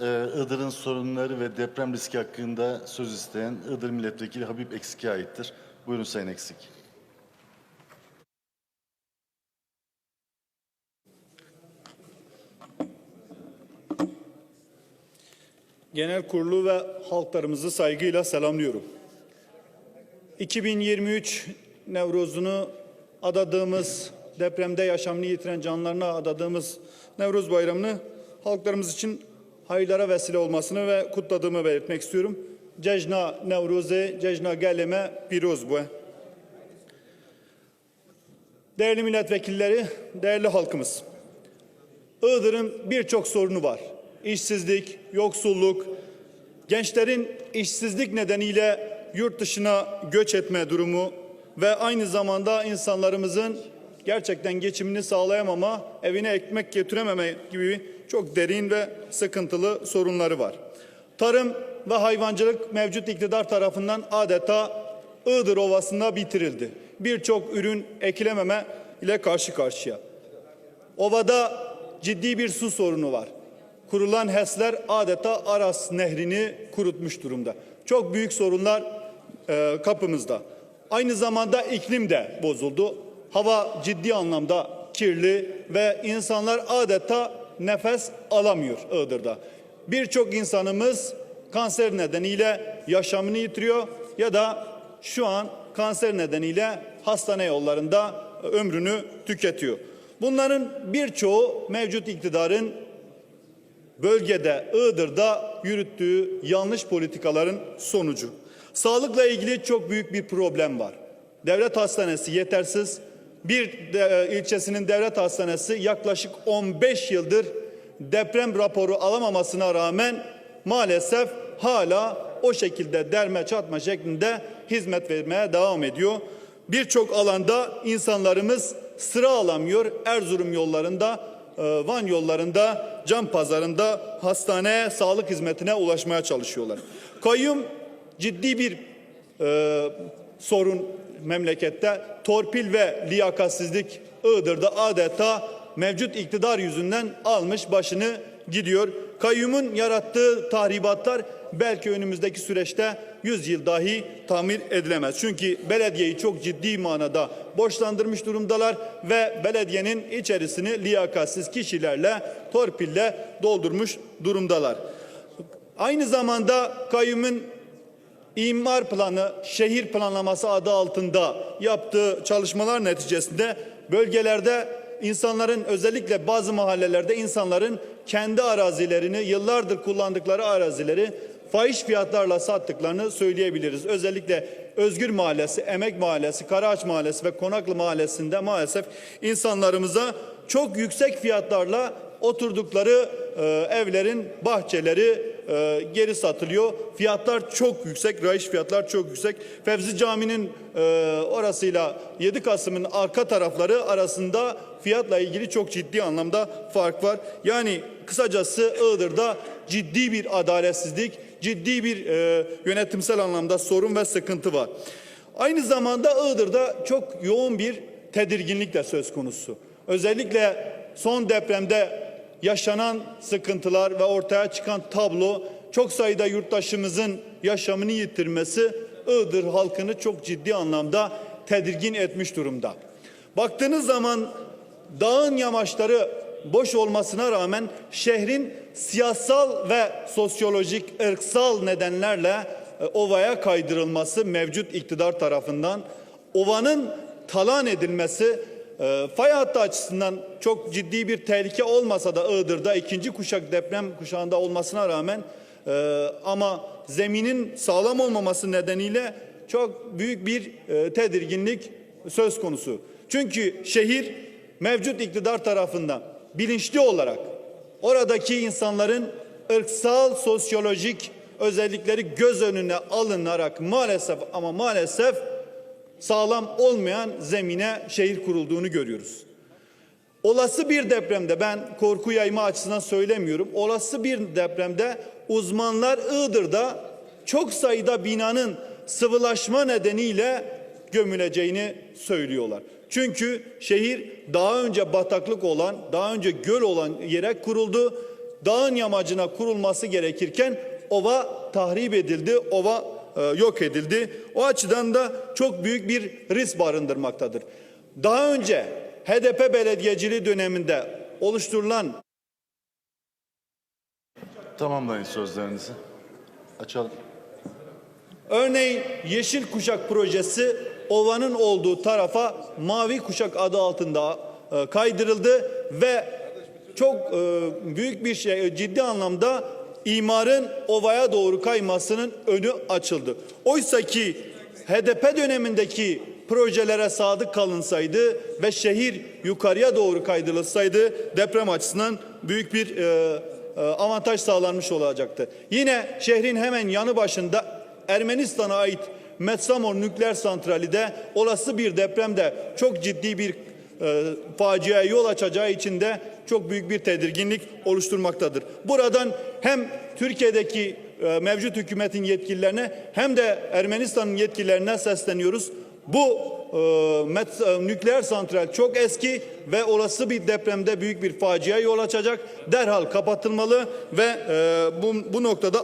e, Iğdır'ın sorunları ve deprem riski hakkında söz isteyen Iğdır Milletvekili Habib Eksik'e aittir. Buyurun Sayın Eksik. Genel Kurulu ve halklarımızı saygıyla selamlıyorum. 2023 Nevruz'unu adadığımız, depremde yaşamını yitiren canlarına adadığımız Nevruz Bayramı'nı halklarımız için hayırlara vesile olmasını ve kutladığımı belirtmek istiyorum. Cejna Nevruze, Cejna Geleme Piruz bu. Değerli milletvekilleri, değerli halkımız. Iğdır'ın birçok sorunu var. İşsizlik, yoksulluk, gençlerin işsizlik nedeniyle yurt dışına göç etme durumu ve aynı zamanda insanlarımızın gerçekten geçimini sağlayamama, evine ekmek götürememe gibi çok derin ve sıkıntılı sorunları var. Tarım ve hayvancılık mevcut iktidar tarafından adeta Iğdır Ovası'nda bitirildi. Birçok ürün ekilememe ile karşı karşıya. Ovada ciddi bir su sorunu var. Kurulan HES'ler adeta Aras nehrini kurutmuş durumda. Çok büyük sorunlar e, kapımızda. Aynı zamanda iklim de bozuldu. Hava ciddi anlamda kirli ve insanlar adeta nefes alamıyor Iğdır'da. Birçok insanımız kanser nedeniyle yaşamını yitiriyor ya da şu an kanser nedeniyle hastane yollarında ömrünü tüketiyor. Bunların birçoğu mevcut iktidarın bölgede Iğdır'da yürüttüğü yanlış politikaların sonucu. Sağlıkla ilgili çok büyük bir problem var. Devlet hastanesi yetersiz. Bir de, e, ilçesinin devlet hastanesi yaklaşık 15 yıldır deprem raporu alamamasına rağmen maalesef hala o şekilde derme çatma şeklinde hizmet vermeye devam ediyor. Birçok alanda insanlarımız sıra alamıyor. Erzurum yollarında, e, Van yollarında, Can Pazarında hastaneye, sağlık hizmetine ulaşmaya çalışıyorlar. Kayyum ciddi bir e, sorun memlekette. Torpil ve liyakatsizlik Iğdır'da adeta mevcut iktidar yüzünden almış başını gidiyor. Kayyumun yarattığı tahribatlar belki önümüzdeki süreçte 100 yıl dahi tamir edilemez. Çünkü belediyeyi çok ciddi manada borçlandırmış durumdalar ve belediyenin içerisini liyakatsiz kişilerle, torpille doldurmuş durumdalar. Aynı zamanda kayyumun İmar planı, şehir planlaması adı altında yaptığı çalışmalar neticesinde bölgelerde insanların özellikle bazı mahallelerde insanların kendi arazilerini yıllardır kullandıkları arazileri fahiş fiyatlarla sattıklarını söyleyebiliriz. Özellikle Özgür Mahallesi, Emek Mahallesi, Karaağaç Mahallesi ve Konaklı Mahallesi'nde maalesef insanlarımıza çok yüksek fiyatlarla oturdukları e, evlerin bahçeleri e, geri satılıyor. Fiyatlar çok yüksek, rayiç fiyatlar çok yüksek. Fevzi Camii'nin e, orasıyla 7 Kasım'ın arka tarafları arasında fiyatla ilgili çok ciddi anlamda fark var. Yani kısacası Iğdır'da ciddi bir adaletsizlik, ciddi bir e, yönetimsel anlamda sorun ve sıkıntı var. Aynı zamanda Iğdır'da çok yoğun bir tedirginlik de söz konusu. Özellikle son depremde yaşanan sıkıntılar ve ortaya çıkan tablo çok sayıda yurttaşımızın yaşamını yitirmesi Iğdır halkını çok ciddi anlamda tedirgin etmiş durumda. Baktığınız zaman dağın yamaçları boş olmasına rağmen şehrin siyasal ve sosyolojik, ırksal nedenlerle e, ovaya kaydırılması mevcut iktidar tarafından ovanın talan edilmesi e, fay hattı açısından çok ciddi bir tehlike olmasa da Iğdır'da ikinci kuşak deprem kuşağında olmasına rağmen e, ama zeminin sağlam olmaması nedeniyle çok büyük bir e, tedirginlik söz konusu. Çünkü şehir mevcut iktidar tarafından bilinçli olarak oradaki insanların ırksal, sosyolojik özellikleri göz önüne alınarak maalesef ama maalesef sağlam olmayan zemine şehir kurulduğunu görüyoruz. Olası bir depremde ben korku yayma açısından söylemiyorum. Olası bir depremde uzmanlar Iğdır'da çok sayıda binanın sıvılaşma nedeniyle gömüleceğini söylüyorlar. Çünkü şehir daha önce bataklık olan, daha önce göl olan yere kuruldu. dağın yamacına kurulması gerekirken ova tahrip edildi, ova e, yok edildi. O açıdan da çok büyük bir risk barındırmaktadır. Daha önce HDP belediyeciliği döneminde oluşturulan Tamamlayın sözlerinizi. Açalım. Örneğin Yeşil Kuşak projesi ovanın olduğu tarafa Mavi Kuşak adı altında e, kaydırıldı ve çok e, büyük bir şey ciddi anlamda imarın ovaya doğru kaymasının önü açıldı. Oysa ki HDP dönemindeki projelere sadık kalınsaydı ve şehir yukarıya doğru kaydırılsaydı deprem açısından büyük bir e, e, avantaj sağlanmış olacaktı. Yine şehrin hemen yanı başında Ermenistan'a ait Metsamor nükleer santrali de olası bir depremde çok ciddi bir e, faciaya yol açacağı için de çok büyük bir tedirginlik oluşturmaktadır. Buradan hem Türkiye'deki e, mevcut hükümetin yetkililerine hem de Ermenistan'ın yetkililerine sesleniyoruz. Bu e, met, e, nükleer santral çok eski ve olası bir depremde büyük bir faciaya yol açacak. Derhal kapatılmalı ve e, bu, bu noktada